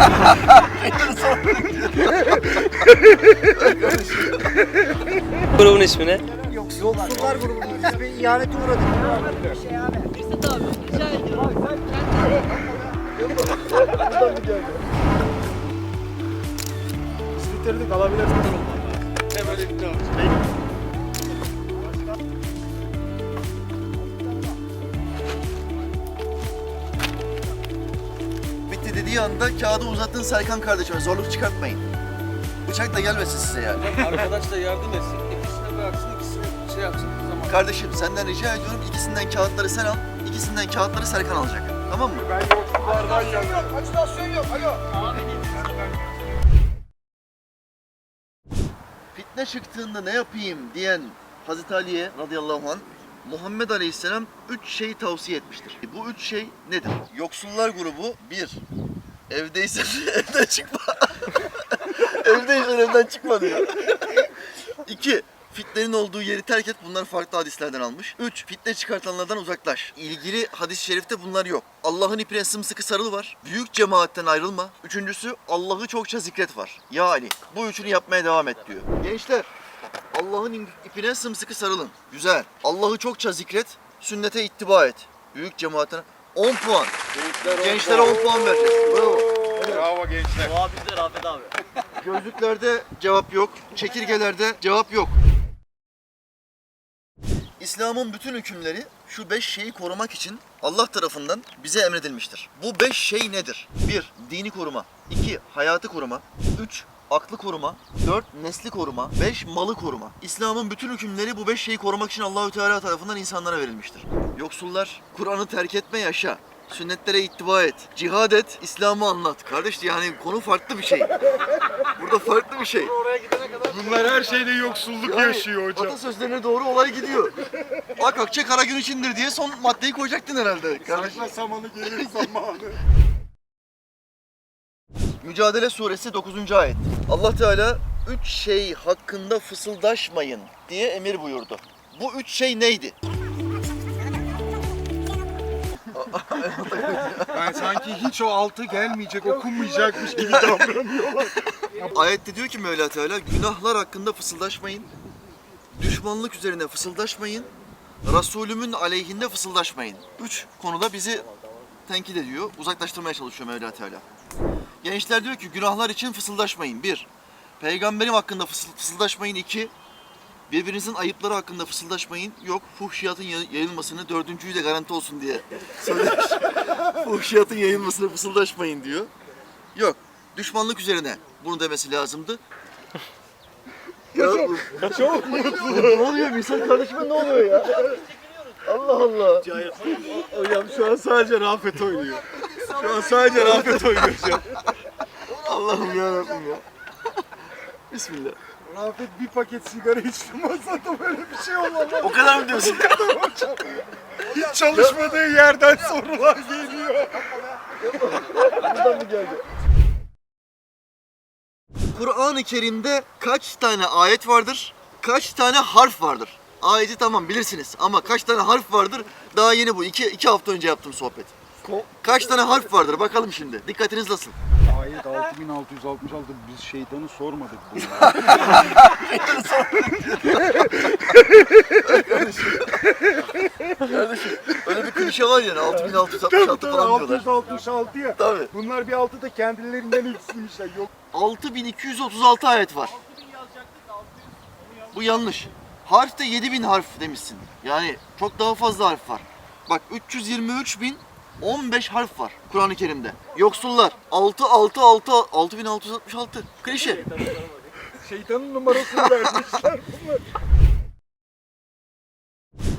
Grubun ismi ne? Yoksullar grubunun ismi ihanete uğradık. Esat abi rica ediyorum. Biz bitirdik alabilirsin. Bitti dediği anda kağıdı uzattın Serkan kardeşime. Zorluk çıkartmayın. Bıçak da gelmesin size yani. Arkadaş da yardım etsin. İkisine bıraksın, ikisini şey yapsın. Tamam. Kardeşim senden rica ediyorum ikisinden kağıtları sen al, ikisinden kağıtları Serkan alacak. Tamam mı? Ben yoksullardan yanıyorum. Fitne çıktığında ne yapayım diyen Hazreti Ali'ye radıyallahu anh Muhammed Aleyhisselam üç şey tavsiye etmiştir. Bu üç şey nedir? Yoksullar grubu bir, evdeysen evden çıkma. evdeysen evden çıkma diyor. İki, fitnenin olduğu yeri terk et. Bunlar farklı hadislerden almış. Üç, fitne çıkartanlardan uzaklaş. İlgili hadis-i şerifte bunlar yok. Allah'ın ipine sımsıkı sarıl var. Büyük cemaatten ayrılma. Üçüncüsü, Allah'ı çokça zikret var. Ya Ali, bu üçünü yapmaya devam et diyor. Gençler, Allah'ın ipine sımsıkı sarılın. Güzel. Allah'ı çokça zikret, sünnete ittiba et. Büyük cemaatten 10 puan. Gençlere 10 puan vereceğiz. Bravo. Bravo gençler. Doğa bizde Rafet abi. Gözlüklerde cevap yok, çekirgelerde cevap yok. İslam'ın bütün hükümleri şu beş şeyi korumak için Allah tarafından bize emredilmiştir. Bu beş şey nedir? 1. Dini koruma. 2. Hayatı koruma. 3. Aklı koruma. 4. Nesli koruma. 5. Malı koruma. İslam'ın bütün hükümleri bu beş şeyi korumak için Allahü Teala tarafından insanlara verilmiştir. Yoksullar, Kur'an'ı terk etme yaşa. Sünnetlere ittiba et. Cihad et, İslam'ı anlat. Kardeş yani konu farklı bir şey. Burada farklı bir şey. Bunlar her şeyde yoksulluk Yani yaşıyor hocam. Atasözlerine doğru olay gidiyor. Ak akçe kara gün içindir diye son maddeyi koyacaktın herhalde. Kardeş. Sakla samanı gelir zamanı. Mücadele suresi 9. ayet. Allah Teala üç şey hakkında fısıldaşmayın diye emir buyurdu. Bu üç şey neydi? Ben sanki hiç o altı gelmeyecek, okunmayacakmış gibi davranıyorlar. Ayette diyor ki Mevla Teala günahlar hakkında fısıldaşmayın. Düşmanlık üzerine fısıldaşmayın. Resulümün aleyhinde fısıldaşmayın. Üç konuda bizi tenkit ediyor, uzaklaştırmaya çalışıyor Mevla Teala. Gençler diyor ki günahlar için fısıldaşmayın. Bir, peygamberim hakkında fısıl- fısıldaşmayın. İki, birbirinizin ayıpları hakkında fısıldaşmayın. Yok, fuhşiyatın yay- yayılmasını dördüncüyü de garanti olsun diye söylemiş. fuhşiyatın yayılmasını fısıldaşmayın diyor. Yok, düşmanlık üzerine bunu demesi lazımdı. ya bu... Çok mutlu. ne oluyor Misal kardeşime ne oluyor ya? Allah Allah. Hocam şu an sadece Rafet oynuyor. Şu an sadece Rafet oynuyor. Allah'ım ya Rabbim ya. Bismillah. Rafet bir paket sigara içti masada böyle bir şey olamaz. O kadar mı diyorsun? Hiç çalışmadığı yerden sorular geliyor. Buradan mı geldi? Kur'an-ı Kerim'de kaç tane ayet vardır? Kaç tane harf vardır? Ayeti tamam bilirsiniz ama kaç tane harf vardır? Daha yeni bu. iki, iki hafta önce yaptım sohbet. Kaç tane harf vardır? Bakalım şimdi. Dikkatiniz nasıl? Ayet 6666 biz şeytanı sormadık bunu. Kardeşim öyle bir klişe var yani 6666 falan diyorlar. 666 ya. Tabii. Bunlar bir altı da kendilerinden eksilmişler. Yok 6236 ayet var. Bu yanlış. Harf de 7000 harf demişsin. Yani çok daha fazla harf var. Bak 323 bin 15 harf var Kur'an-ı Kerim'de. Yoksullar 6 6 6 6666. Klişe. şeytanın numarasını vermişler bunlar.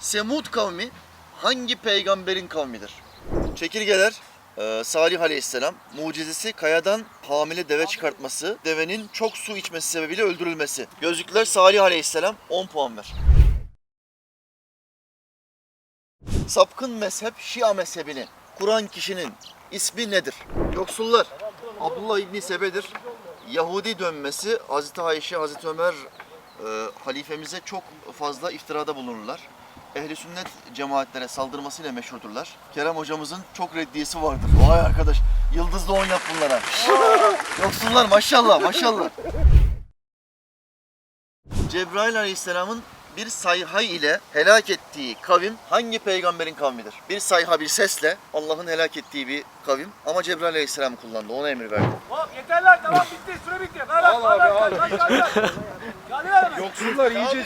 Semud kavmi hangi peygamberin kavmidir? Çekirgeler e, Salih Aleyhisselam mucizesi kayadan hamile deve çıkartması, devenin çok su içmesi sebebiyle öldürülmesi. Gözlükler Salih Aleyhisselam 10 puan ver. Sapkın mezhep Şia mezhebini kuran kişinin ismi nedir? Yoksullar Abdullah İbni Sebe'dir. Yahudi dönmesi Hazreti Ayşe, Hazreti Ömer e, halifemize çok fazla iftirada bulunurlar. ehli sünnet cemaatlere saldırmasıyla meşhurdurlar. Kerem hocamızın çok reddiyesi vardır. Vay arkadaş, yıldızlı oynat bunlara. Yoksullar maşallah, maşallah. Cebrail aleyhisselamın bir sayhay ile helak ettiği kavim hangi peygamberin kavmidir? Bir sayha bir sesle Allah'ın helak ettiği bir kavim ama Cebrail aleyhisselam kullandı, ona emir verdi. Hop yeter lan tamam bitti süre bitti. Ver lan kaç. Yani ver hemen. Yoksullar iyice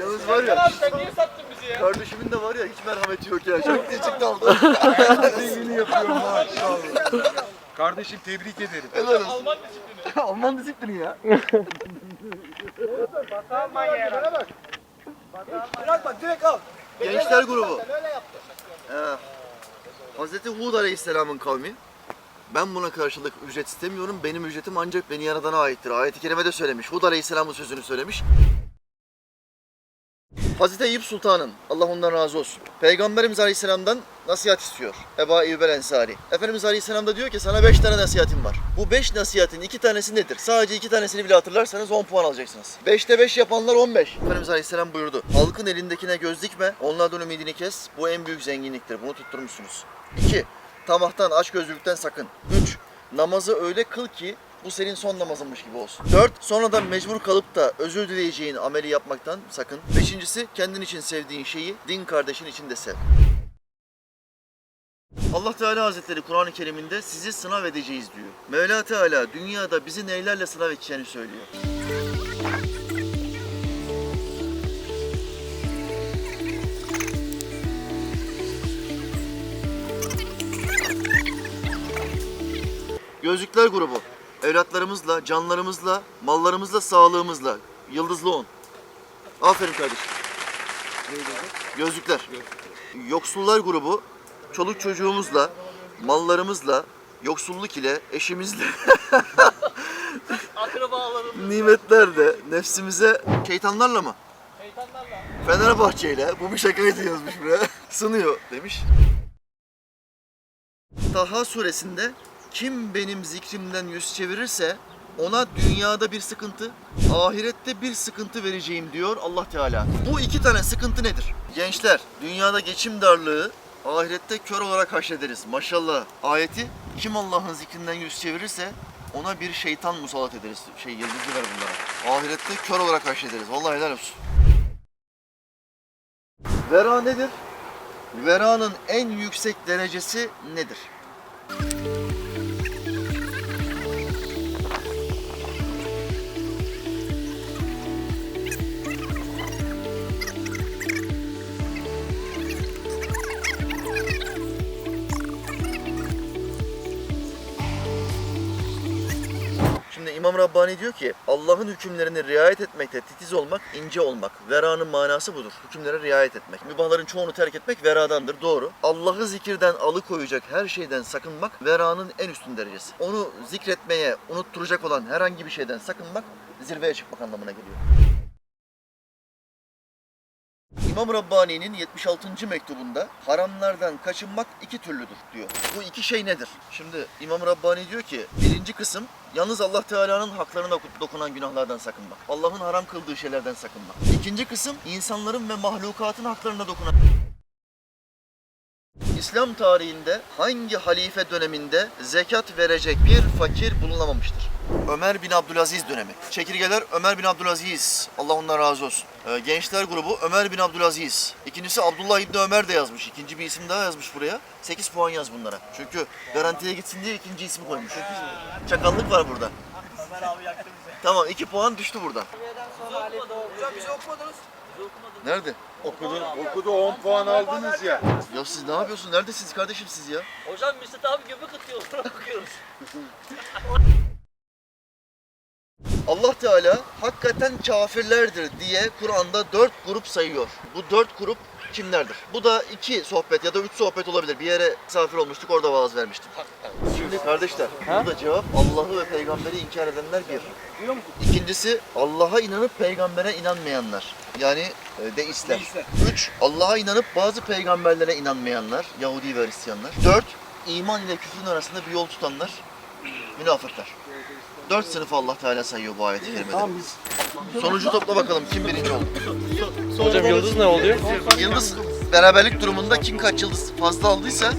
Yalnız var ya, Abi sen niye sattın bizi ya? kardeşimin de var ya hiç merhameti yok ya. Çok küçük kaldı. zengini yapıyor maşallah. Kardeşim tebrik ederim. Helal olsun. Alman disiplini. Alman disiplini ya. Alman yere bak. Bırakma direkt al. Gençler grubu. Ee, Hazreti Hud Aleyhisselam'ın kavmi. Ben buna karşılık ücret istemiyorum. Benim ücretim ancak beni yaradana aittir. Ayet-i Kerime'de söylemiş. Hud Aleyhisselam bu sözünü söylemiş. Hazreti Eyüp Sultan'ın, Allah ondan razı olsun. Peygamberimiz Aleyhisselam'dan nasihat istiyor. Eba Eyyub el Ensari. Efendimiz Aleyhisselam da diyor ki sana beş tane nasihatim var. Bu beş nasihatin iki tanesi nedir? Sadece iki tanesini bile hatırlarsanız 10 puan alacaksınız. Beşte beş yapanlar 15. Efendimiz Aleyhisselam buyurdu. Halkın elindekine göz dikme, onlardan ümidini kes. Bu en büyük zenginliktir. Bunu tutturmuşsunuz. 2. Tamahtan, açgözlülükten sakın. 3. Namazı öyle kıl ki bu senin son namazınmış gibi olsun. 4. Sonradan mecbur kalıp da özür dileyeceğin ameli yapmaktan sakın. Beşincisi kendin için sevdiğin şeyi din kardeşin için de sev. Allah Teala Hazretleri Kur'an-ı Kerim'inde sizi sınav edeceğiz diyor. Mevla Teala dünyada bizi neylerle sınav edeceğini söylüyor. Gözlükler grubu. Evlatlarımızla, canlarımızla, mallarımızla, sağlığımızla. Yıldızlı on. Aferin kardeşim. Gözlükler. Yoksullar grubu. Çoluk çocuğumuzla, mallarımızla, yoksulluk ile, eşimizle, Akrabalarım. nimetlerle, nefsimize, şeytanlarla mı? Şeytanlarla. Fenerbahçe ile, bu bir şakaydı yazmış buraya. Sınıyor demiş. Taha suresinde kim benim zikrimden yüz çevirirse ona dünyada bir sıkıntı, ahirette bir sıkıntı vereceğim diyor Allah Teala. Bu iki tane sıkıntı nedir? Gençler, dünyada geçim darlığı, ahirette kör olarak haşrederiz. Maşallah. Ayeti kim Allah'ın zikrinden yüz çevirirse ona bir şeytan musallat ederiz. Şey yıldızı ver bunlara. Ahirette kör olarak haşrederiz. Vallahi helal olsun. Vera nedir? Vera'nın en yüksek derecesi nedir? İmam Rabbani diyor ki Allah'ın hükümlerine riayet etmekte titiz olmak, ince olmak. Vera'nın manası budur. Hükümlere riayet etmek. Mübahların çoğunu terk etmek veradandır. Doğru. Allah'ı zikirden alıkoyacak her şeyden sakınmak vera'nın en üstün derecesi. Onu zikretmeye, unutturacak olan herhangi bir şeyden sakınmak zirveye çıkmak anlamına geliyor. İmam Rabbani'nin 76. mektubunda haramlardan kaçınmak iki türlüdür diyor. Bu iki şey nedir? Şimdi İmam Rabbani diyor ki birinci kısım yalnız Allah Teala'nın haklarına dokunan günahlardan sakınmak. Allah'ın haram kıldığı şeylerden sakınmak. İkinci kısım insanların ve mahlukatın haklarına dokunan İslam tarihinde hangi halife döneminde zekat verecek bir fakir bulunamamıştır? Ömer bin Abdülaziz dönemi. Çekirgeler Ömer bin Abdülaziz. Allah ondan razı olsun. Ee, gençler grubu Ömer bin Abdülaziz. İkincisi Abdullah İbni Ömer de yazmış. İkinci bir isim daha yazmış buraya. 8 puan yaz bunlara. Çünkü garantiye gitsin diye ikinci ismi koymuş. Çakallık var burada. Ömer abi yaktı bizi. Tamam 2 puan düştü burada. Hocam bizi okumadınız. Nerede? Okudu, okudu 10 puan aldınız ya. Ya siz ne yapıyorsunuz? Neredesiniz kardeşim siz ya? Hocam Mesut abi göbek atıyor. Ona bakıyoruz. Allah Teala hakikaten kafirlerdir diye Kur'an'da dört grup sayıyor. Bu dört grup kimlerdir? Bu da iki sohbet ya da üç sohbet olabilir. Bir yere misafir olmuştuk orada vaaz vermiştim. Şimdi kardeşler burada cevap Allah'ı ve peygamberi inkar edenler bir. İkincisi Allah'a inanıp peygambere inanmayanlar. Yani e, deistler. Üç, Allah'a inanıp bazı peygamberlere inanmayanlar. Yahudi ve Hristiyanlar. Dört, iman ile küfrün arasında bir yol tutanlar. Münafıklar. Dört sınıf Allah Teala sayıyor bu ayet-i kerimede. Sonucu topla bakalım kim birinci oldu. Hocam yıldız ne oluyor? Yıldız beraberlik durumunda kim kaç yıldız fazla aldıysa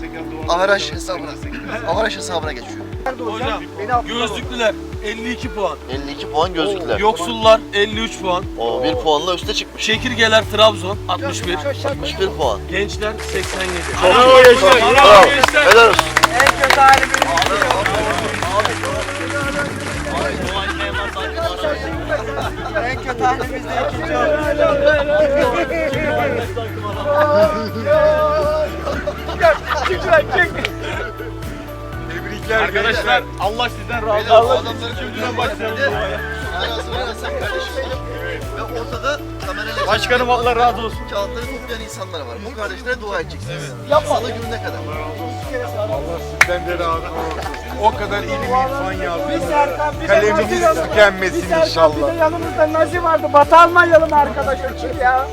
avaraj hesabına, avaraj hesabına geçiyor. Hocam gözlüklüler 52 puan. 52 puan gözlükler. Yoksullar 53 puan. O bir puanla üste çıkmış. Çekirgeler Trabzon 61. 61 puan. Gençler 87. Bravo gençler. Bravo. Helal olsun. Arkadaşlar Allah sizden razı olsun. adamların çocuğuna başlayalım. Ayağınızı sen kardeşim. Ve ortada kamerayla Başkanım Allah razı olsun. kağıtları toplayan insanlar var. Bu kardeşlere dua edeceksiniz. Yapma. Salı gününe kadar. Allah sizden de razı olsun. O kadar ilim irfan yazdınız. Serkan bir de Kaleminiz Nazi- tükenmesin Bir Serkan bir inşallah. de yanımızda Nazi vardı. Batı Almanyalı mı arkadaş o kim ya?